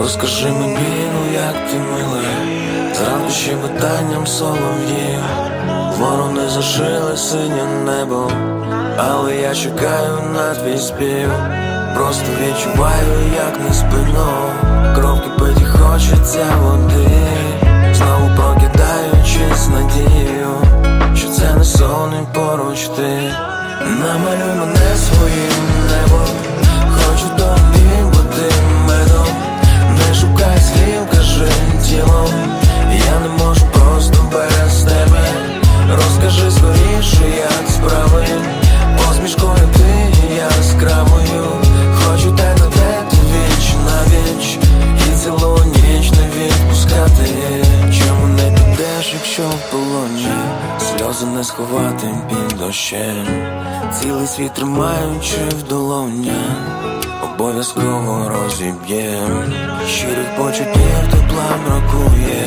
Розкажи мені, ну як ти мила? Зранку ще питанням солов'ї. Ворони зашили синє небо, але я чекаю на твій спів. Просто відчуваю, як не спину Кров кипить і хочеться води. Знову прокидаючись надію Що це не сон і поруч ти. Намалюй мене своїм небом. Хочу тобі Сльози не сховати під дощем. Цілий світ тримаючи в долонях Обов'язково розіб'єм. Щирих почуттів тепла бракує